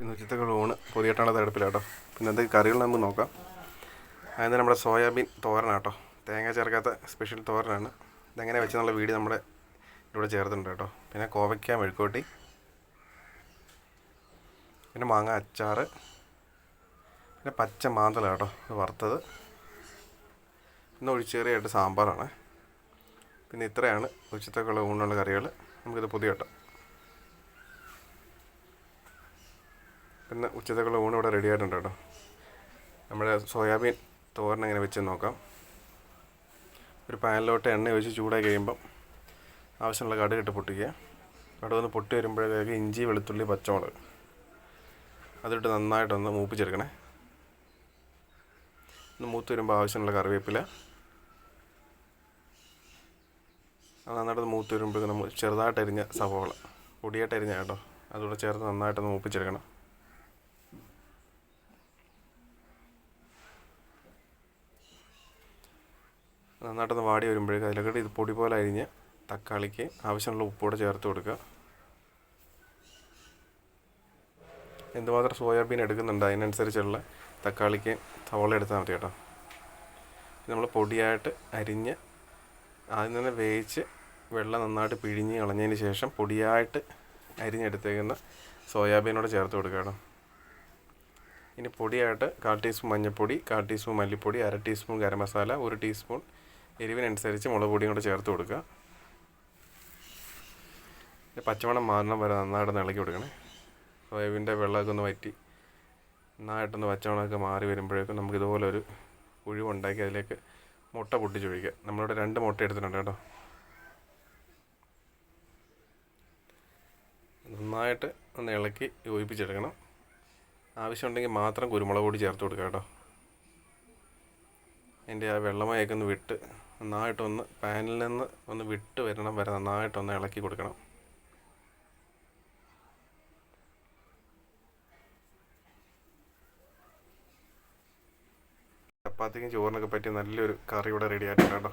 ഇന്ന് ഉച്ചത്തെ ഊണ് പൊതിയട്ടാണത് കേട്ടോ പിന്നെ എന്തൊക്കെ കറികൾ നമുക്ക് നോക്കാം. അതിന് നമ്മുടെ സോയാബീൻ തോരനാട്ടോ. തേങ്ങ ചേർക്കാത്ത സ്പെഷ്യൽ തോരനാണ്. ഇതെങ്ങനെ വെച്ചെന്നുള്ള വീഡിയോ നമ്മുടെ ഇവിടെ ചേർത്തിട്ടുണ്ട് കേട്ടോ. പിന്നെ കോവയ്ക്ക മെഴുക്കോട്ടി പിന്നെ മാങ്ങ അച്ചാർ പിന്നെ പച്ച മാന്തല കേട്ടോ ഇത് വറുത്തത്. പിന്നെ ഒഴിച്ചേറിയായിട്ട് സാമ്പാറാണ്. പിന്നെ ഇത്രയാണ് ഉച്ചത്തേക്കുള്ള ഊണിനുള്ള കറികൾ. നമുക്കിത് പുതിയ കേട്ടോ പിന്നെ ഉച്ചത്തേക്കുള്ള ഊണ് ഇവിടെ റെഡി ആയിട്ടുണ്ട് കേട്ടോ. നമ്മുടെ സോയാബീൻ തോരൻ എങ്ങനെ വെച്ച് നോക്കാം. ഒരു പാനിലോട്ട് എണ്ണ ഒഴിച്ച് ചൂടായി കഴിയുമ്പം ആവശ്യമുള്ള കടുക് ഇട്ട് പൊട്ടിക്കുക. കടുക് ഒന്ന് പൊട്ടി വരുമ്പോഴത്തേക്ക് ഇഞ്ചി വെളുത്തുള്ളി പച്ചമുളക്. അതിട്ട് നന്നായിട്ടൊന്ന് മൂപ്പിച്ചെടുക്കണേ. ഒന്ന് മൂത്ത് വരുമ്പോൾ ആവശ്യമുള്ള കറിവേപ്പില. അത് നന്നായിട്ട് മൂത്ത് വരുമ്പോഴേക്കും നമ്മൾ ചെറുതായിട്ട് അരിഞ്ഞ സവോള. പൊടിയായിട്ട് അരിഞ്ഞ കേട്ടോ. അതുകൂടെ ചേർത്ത് നന്നായിട്ടൊന്ന് മൂപ്പിച്ചെടുക്കണം. നന്നായിട്ടൊന്ന് വാടി വരുമ്പോഴേക്കും അതിലേക്കിട്ട് ഇത് പൊടി പോലെ അരിഞ്ഞ് തക്കാളിക്ക് ആവശ്യമുള്ള ഉപ്പൂടെ ചേർത്ത് കൊടുക്കുക. എന്തുമാത്രം സോയാബീൻ എടുക്കുന്നുണ്ട് അതിനനുസരിച്ചുള്ള തക്കാളിക്ക് സവോള എടുത്താൽ മതി കേട്ടോ. നമ്മൾ പൊടിയായിട്ട് അരിഞ്ഞ് ആദ്യം തന്നെ വേവിച്ച് വെള്ളം നന്നായിട്ട് പിഴിഞ്ഞ് കളഞ്ഞതിന് ശേഷം പൊടിയായിട്ട് അരിഞ്ഞെടുത്തേക്കുന്ന സോയാബീനോട് ചേർത്ത് കൊടുക്കുക കേട്ടോ. ഇനി പൊടിയായിട്ട് കാൽ ടീസ്പൂൺ മഞ്ഞൾപ്പൊടി കാൽ ടീസ്പൂൺ മല്ലിപ്പൊടി അര ടീസ്പൂൺ ഗരം മസാല ഒരു ടീസ്പൂൺ എരിവിനനുസരിച്ച് മുളക് പൊടിയും കൂടെ ചേർത്ത് കൊടുക്കുക. പച്ചമണം മാറണം വരെ നന്നായിട്ട് ഇളക്കി കൊടുക്കണേ. സോയാബീന്റെ വെള്ളമൊക്കെ ഒന്ന് വറ്റി നന്നായിട്ടൊന്ന് പച്ചമണമൊക്കെ മാറി വരുമ്പോഴേക്കും നമുക്ക് ഇതുപോലെ ഒരു ഒഴിവുണ്ടാക്കി അതിലേക്ക് മുട്ട പൊട്ടിച്ചൊഴിക്കുക നമ്മളിവിടെ രണ്ട് മുട്ട എടുത്തിട്ടുണ്ട് കേട്ടോ. നന്നായിട്ട് ഒന്ന് ഇളക്കി യോജിപ്പിച്ചെടുക്കണം. ആവശ്യമുണ്ടെങ്കിൽ മാത്രം കുരുമുളക് പൊടി ചേർത്ത് കൊടുക്കുക കേട്ടോ. അതിന്റെ ആ വെള്ളമയൊക്കെ ഒന്ന് വിട്ട് നന്നായിട്ടൊന്ന് പാനിൽ നിന്ന് ഒന്ന് വിട്ട് വരണം വരെ നന്നായിട്ടൊന്ന് ഇളക്കി കൊടുക്കണം. ചപ്പാത്തിക്കും ചോറിനൊക്കെ പറ്റിയ നല്ലൊരു കറി ഇവിടെ റെഡി ആയിട്ടുണ്ട് കേട്ടോ.